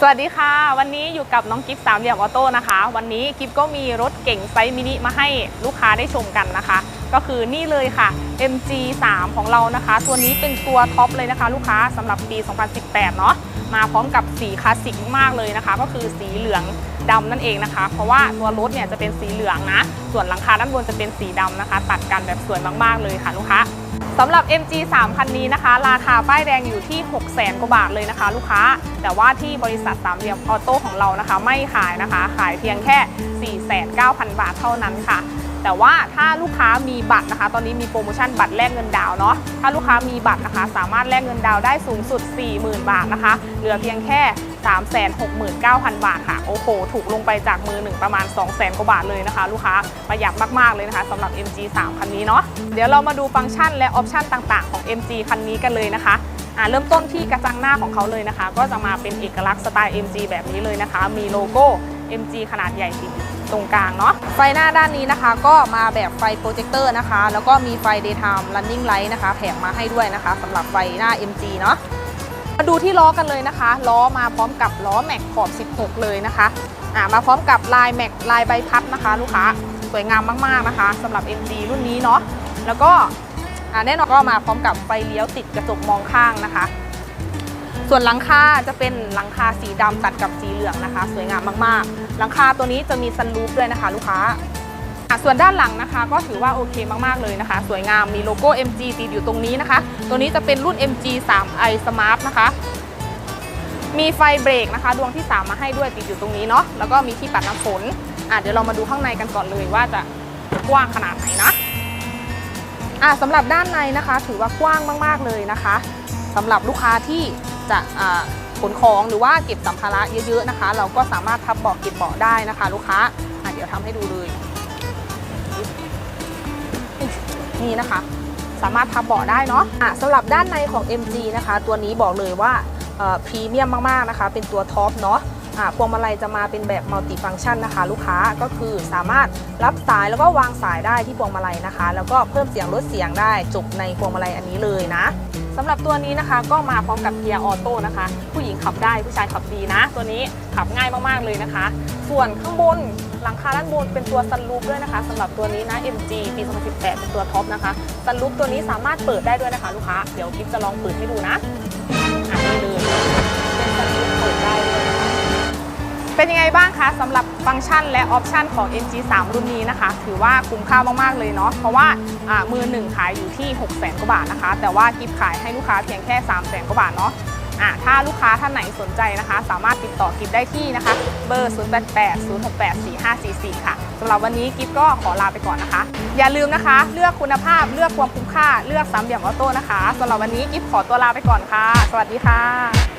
สวัสดีค่ะ วันนี้อยู่กับน้องกิฟสามเหลี่ยมออโต้นะคะ วันนี้กิฟก็มีรถเก่งไซส์มินิมาให้ลูกค้าได้ชมกันนะคะ ก็คือนี่เลยค่ะ MG 3 ของเรานะคะ ตัวนี้เป็นตัวท็อปเลยนะคะ ลูกค้าสำหรับปี 2018 เนาะมาพร้อมกับสีคลาสสิกมากเลยนะคะ ก็คือสีเหลืองดำนั่นเองนะคะ เพราะว่าตัวรถเนี่ยจะเป็นสีเหลืองนะ ส่วนหลังคาด้านบนจะเป็นสีดำนะคะ ตัดกันแบบสวยมากๆเลยค่ะลูกค้า สำหรับ MG 3 คันนี้นะคะ ราคาป้ายแดงอยู่ที่ 6 0แสนกว่าบาทเลยนะคะ ลูกค้า แต่ว่าที่บริษัทสามเหลี่ยมออโต้ของเรานะคะ ไม่ขายนะคะ ขายเพียงแค่ 49,000 บาทเท่านั้นค่ะ แต่ว่าถ้าลูกค้ามีบัตรนะคะ ตอนนี้มีโปรโมชั่นบัตรแลกเงินดาวเนาะ ถ้าลูกค้ามีบัตรนะคะ สามารถแลกเงินดาวได้สูงสุด 40,000 บาทนะคะ เหลือเพียงแค่ 369,000 บาทค่ะโอ้โห ถูกลงไปจากมือหนึ่งประมาณ 200,000 กว่าบาทเลยนะคะ ลูกค้าประหยัดมาก ๆ เลยนะคะสำหรับ MG 3 คันนี้เนาะเดี๋ยวเรามาดูฟังก์ชันและออปชันต่างๆของ MG คันนี้กันเลยนะคะอ่าเริ่มต้นที่กระจังหน้าของเขาเลยนะคะ ก็จะมาเป็นเอกลักษณ์สไตล์ MG แบบนี้เลยนะคะ มีโลโก้ MG ขนาดใหญ่ติดตรงกลางเนาะไฟหน้าด้านนี้นะคะก็มาแบบไฟโปรเจคเตอร์นะคะ แล้วก็มีไฟ daytime running light นะคะ แถมมาให้ด้วยนะคะสำหรับไฟหน้า MG เนาะ มาดูที่ล้อกันเลยนะคะ ล้อมาพร้อมกับล้อแม็กขอบ 16 เลยนะคะอ่ามาพร้อมกับลายแม็กลายใบพัดนะคะ ลูกค้าสวยงามมากๆนะคะสำหรับ MG รุ่นนี้เนาะแล้วก็อ่าแน่นอนก็มาพร้อมกับไฟเลี้ยวติดกระจกมองข้างนะคะ ส่วนหลังคาจะเป็นหลังคาสีดำตัดกับสีเหลืองนะคะ สวยงามมากๆ หลังคาตัวนี้จะมีซันรูฟด้วยนะคะ ลูกค้า ส่วนด้านหลังนะคะก็ถือว่าโอเคมากๆเลยนะคะ สวยงามมีโลโก้ MG ติดอยู่ตรงนี้นะคะ ตัวนี้จะเป็นรุ่น MG 3i Smart นะคะ มีไฟเบรกนะคะ ดวงที่ 3 มาให้ด้วยติดอยู่ตรงนี้เนาะแล้วก็มีที่ปัดน้ำฝนอะเดี๋ยวเรามาดูข้างในกันก่อนเลยว่าจะกว้างขนาดไหนนะอะสำหรับด้านในนะคะ ถือว่ากว้างมากๆเลยนะคะสำหรับลูกค้าที่จะขนของหรือว่าเก็บสัมภาระเยอะๆนะคะ เราก็สามารถพับเบาะเก็บเบาะได้นะคะ ลูกค้าอะเดี๋ยวทำให้ดูเลย นี่นะคะ สามารถพับเบาะได้เนาะะสำหรับด้านในของ MG นะคะ ตัวนี้บอกเลยว่าพรีเมียมมากๆนะคะ เป็นตัวท็อปเนาะอะพวงมาลัยจะมาเป็นแบบมัลติฟัง c t ชันนะคะ ลูกค้าก็คือสามารถรับสายแล้วก็วางสายได้ที่พวงมาลัยนะคะ แล้วก็เพิ่มเสียงลดเสียงได้จบในพวงมาลัยอันนี้เลยนะสำหรับตัวนี้นะคะก็มาพร้อมกับเกียร์ออโต้นะคะ ผู้หญิงขับได้ผู้ชายขับดีนะ ตัวนี้ขับง่ายมากๆเลยนะคะ ส่วนข้างบน หลังคาด้านบนเป็นตัวซันรูฟด้วยนะคะสำหรับตัวนี้นะ MG ปี 2018 เป็นตัวท็อปนะคะซันรูฟตัวนี้สามารถเปิดได้ด้วยนะคะลูกค้า เดี๋ยวกิฟจะลองเปิดให้ดูนะอะนี่เลยเป็นซันรูฟเปิดได้ด้วยนะคะเป็นยังไงบ้างคะสำหรับฟังก์ชันและออปชันของ MG 3 รุ่นนี้นะคะ ถือว่าคุ้มค่ามาก ๆ เลยเนาะเพราะว่าอ่ามือหนึ่งขายอยู่ที่6 0 0 0 0กว่าบาทนะคะ แต่ว่ากิฟขายให้ลูกค้าเพียงแค่ 3 0 0 0 0 0กว่าบาทเนาะ อะถ้าลูกค้าท่านไหนสนใจนะคะ สามารถติดต่อกิฟได้ที่นะคะ เบอร์ 088 068 4544 ค่ะสำหรับวันนี้กิฟก็ขอลาไปก่อนนะคะ อย่าลืมนะคะ เลือกคุณภาพเลือกความคุ้มค่าเลือกสามเหลี่ยมออโต้นะคะสำหรับวันนี้กิฟขอตัวลาไปก่อนค่ะ สวัสดีค่ะ